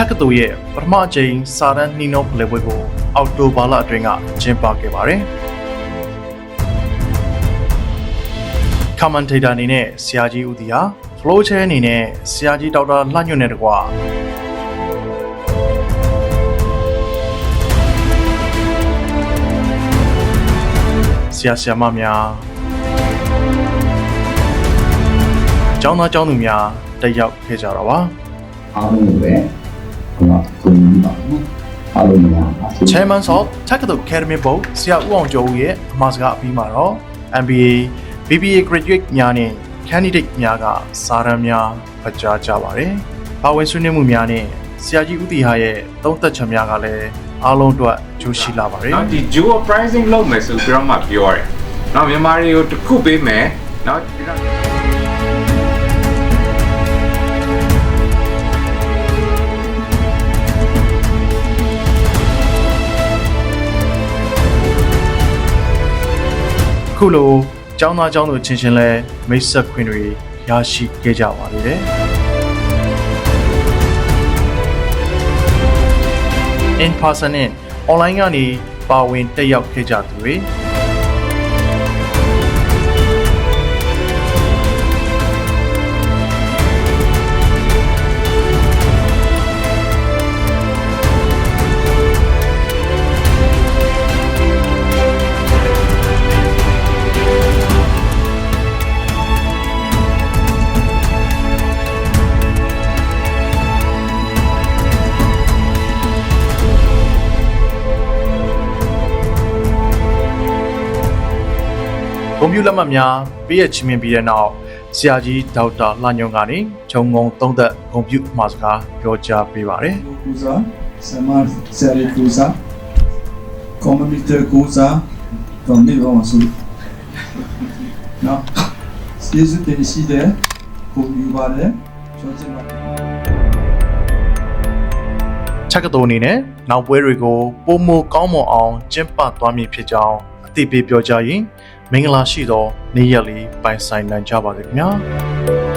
ချက်ကတူရဲ့ပထမအကြိမ်စာတန်းနှီးနှောဖလှယ်ပွဲကိုအောက်တိုဘာလအတွင်းကကျင်းပခဲ့ပါတယ်။ commentator အနေနဲ့ဆရာကြီးဦးတီဟာ flow chair အနေနဲ့ဆရာကြီးဒေါက်တာလှညွန့်နဲ့တကွာဆရာဆရာမများကျောင်းသားကျောင်းသူများတက်ရောက်ခဲ့ကြတာပါအားလုံး ကျွန်တော်တွင်ပြီးပါမယ်အားလုံးများပါ Chairman of Technical Academy Board ဆရာဦးအောင်ကျော်ဦးရဲ့အမှာစကားအပြီးမှာတော့ MBA BBA graduate များနဲ့ candidate များကစာရန်များပကြားကြပါတယ်။ပါဝင်ဆွေးနွေးမှုများနဲ့ဆရာကြီးဦးတီဟာရဲ့သုံးသက်ချက်များကလည်းအားလုံးအတွက်ကြိုးရှိလာပါတယ်။နော်ဒီ geo pricing လုပ်မယ်ဆိုပြီးတော့မှပြောရတယ်။နော်မြန်မာတွေကိုတစ်ခုပေးမယ်နော် အခုလိုကျောင်းသားကျောင်းသူချင်းချင်းလဲမိတ်ဆက်ခွင့်တွေရရှိခဲ့ကြပါလေတယ်။ in person နဲ့ online ကနေပါဝင်တက်ရောက်ခဲ့ကြသူတွေ ဂုဏ်ပြုလက်မှတ်များပေးရချင်းမြင်ပြီးတဲ့နောက်ဆရာကြီးဒေါက်တာလှညုံကနေဂျုံငုံသုံးသက်ဂုဏ်ပြုမှာစကားပြောကြားပေးပါတယ် Kuza, Samar Sari Kuza, Community Kuza, from the Romasu. Now, is it the see there? Who you are there? Chosen ချက်ကတော်အနေနဲ့နောက်ပွဲတွေကိုပုံမကောင်းမွန်အောင်ကျင်းပသွားမည်ဖြစ်ကြောင်းအသိပေးပြောကြားရင် မင်္ဂလာရှိသော နေ့ရက်လေးပိုင်ဆိုင်နိုင်ကြပါစေခင်ဗျာ